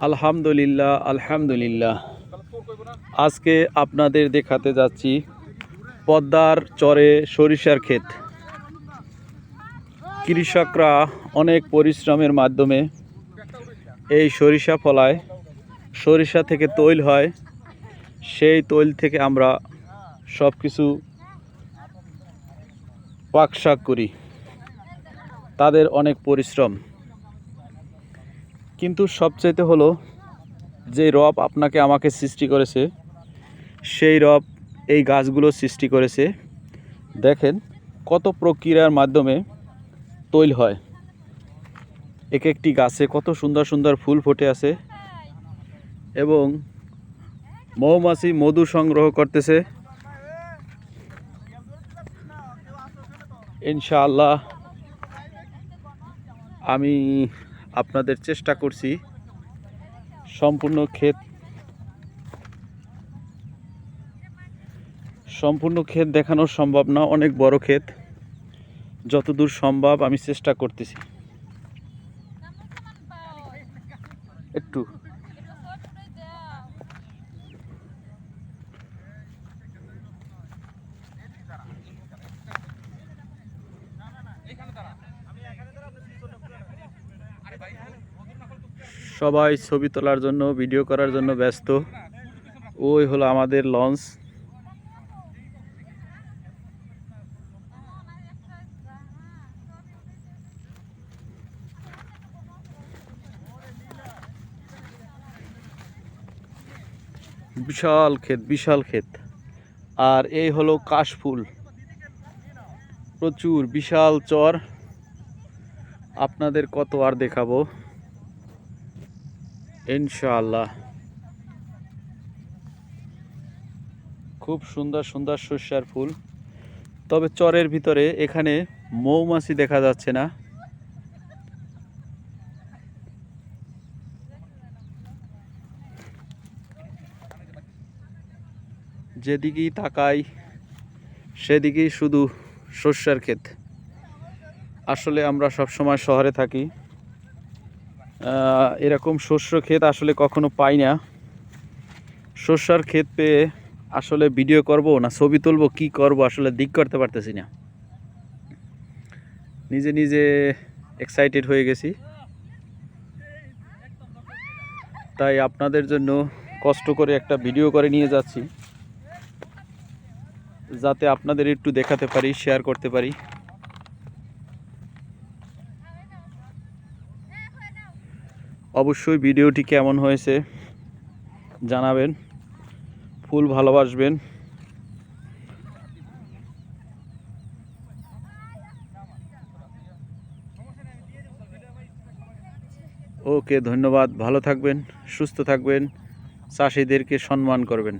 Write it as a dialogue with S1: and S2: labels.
S1: আলহামদুলিল্লাহ আলহামদুলিল্লাহ। আজকে আপনাদের দেখাতে যাচ্ছি পদ্মার চরে সরিষার ক্ষেত। কৃষকরা অনেক পরিশ্রমের মাধ্যমে এই সরিষা ফলায়। সরিষা থেকে তৈল হয়। সেই তৈল থেকে আমরা সব কিছু পাকশাক করি। তাদের অনেক পরিশ্রম। কিন্তু সবচাইতে হলো যে রব আপনাকে আমাকে সৃষ্টি করেছে, সেই রব এই গাছগুলো সৃষ্টি করেছে। দেখেন কত প্রক্রিয়ার মাধ্যমে তৈল হয়। এক একটি গাছে কত সুন্দর সুন্দর ফুল ফুটে আছে এবং মৌমাছি মধু সংগ্রহ করতেছে। ইনশাআল্লাহ আমি আপনাদের চেষ্টা করছি সম্পূর্ণ ক্ষেত সম্পূর্ণ ক্ষেত দেখানো সম্ভব না, অনেক বড় ক্ষেত। যতদূর সম্ভব আমি চেষ্টা করতেছি। একটু। সবাই ছবি তোলার জন্য ভিডিও করার জন্য ব্যস্ত। ওই হলো আমাদের লঞ্চ বিশাল ক্ষেত বিশাল ক্ষেত। আর এই হলো কাশফুল। প্রচুর, বিশাল চর। আপনাদের কত আর দেখাবো? ইনশাআল্লাহ। খুব সুন্দর সুন্দর শস্যার ফুল। তবে চরের ভিতরে এখানে মৌমাছি দেখা যাচ্ছে না। যেদিকেই তাকাই, সেদিকেই শুধু শস্যার ক্ষেত। আসলে আমরা সব সময় শহরে থাকি। এরকম শস্য ক্ষেত আসলে কখনো পাই না। শস্যার ক্ষেত পেয়ে আসলে ভিডিও করব না, ছবি তুলবো, কি করব আসলে দিক করতে পারতেছি না। নিজে নিজে এক্সাইটেড হয়ে গেছি। তাই আপনাদের জন্য কষ্ট করে একটা ভিডিও করে নিয়ে যাচ্ছি। যাতে আপনাদের একটু দেখাতে পারি শেয়ার করতে পারি। অবশ্যই ভিডিওটি কেমন হয়েছে জানাবেন। ফুল ভালোবাসবেন। ওকে ধন্যবাদ, ভালো থাকবেন, সুস্থ থাকবেন, চাষিদেরকে সম্মান করবেন।